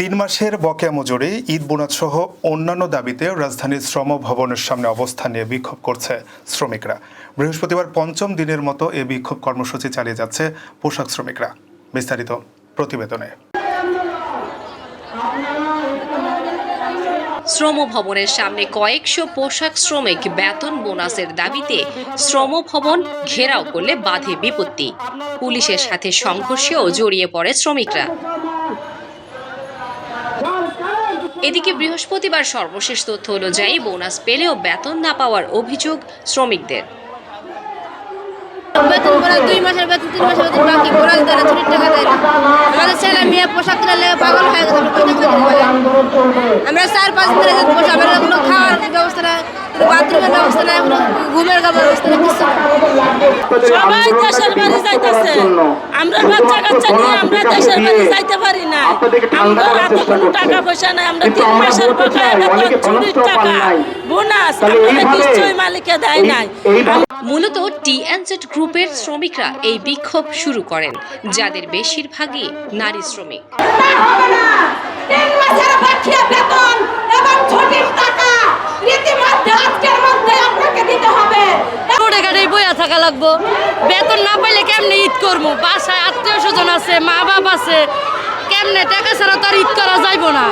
তিন মাসের বকেয়া মজুরি ঈদ বোনাস সহ অন্যান্য দাবিতে রাজধানীর শ্রম ভবনের সামনে অবস্থান নিয়ে বিক্ষোভ করছে শ্রমিকরা। বৃহস্পতিবার পঞ্চম দিনের মতো এ বিক্ষোভ কর্মসূচি চালিয়ে যাচ্ছে পোশাক শ্রমিকরা। বিস্তারিত প্রতিবেদনে। শ্রম ভবনের সামনে কয়েকশো পোশাক শ্রমিক বেতন বোনাসের দাবিতে শ্রম ভবন ঘেরাও করলে বাধে বিপত্তি। পুলিশের সাথে সংঘর্ষেও জড়িয়ে পড়ে শ্রমিকরা। এদিকে বৃহস্পতিবার সর্বশেষ তথ্য অনুযায়ী বোনাস পেলেও বেতন না পাওয়ার অভিযোগ শ্রমিকদের। বেতন দুই মাসের বেতন তিন মাসের বেতন বাকি দেয় না ছুটির টাকা দেয় না। আমাদের ছেলে মেয়ে পোশাক কিনে লেগে পাগল হয়ে গেছে আমরা আমরা চার পাঁচ দিন ধরে আমাদের কোনো খাওয়ার ব্যবস্থা নাই কোনো বাথরুমের ব্যবস্থা নাই কোনো ঘুমের ব্যবস্থা কিছু সবাই দেশের যাইতেছে আমরা বাচ্চা কাচ্চা নিয়ে আমরা দেশের বাড়ি যাইতে পারি না। আমরা হাতে কোনো টাকা পয়সা নাই আমরা তিন মাসের বকায়া বেতন চুরির টাকা। বোনাস আমাদের নিশ্চয়ই মালিকে দেয় নাই। মূলত টিএনজেড গ্রুপের শ্রমিকরা এই বিক্ষোভ শুরু করেন যাদের বেশিরভাগই নারী শ্রমিক। থাকা লাগবো। বেতন না পাইলে কেমনে ঈদ করব? বাসায় আত্মীয় স্বজন আছে, মা বাপ আছে, কেমনে টাকা ছাড়া তো আর ঈদ করা যাইবো না।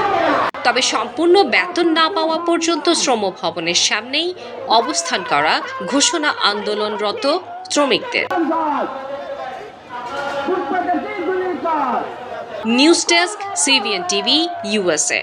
তবে সম্পূর্ণ বেতন না পাওয়া পর্যন্ত শ্রম ভবনের সামনেই অবস্থান করা ঘোষণা আন্দোলনরত শ্রমিকদের। News desk CVN TV USA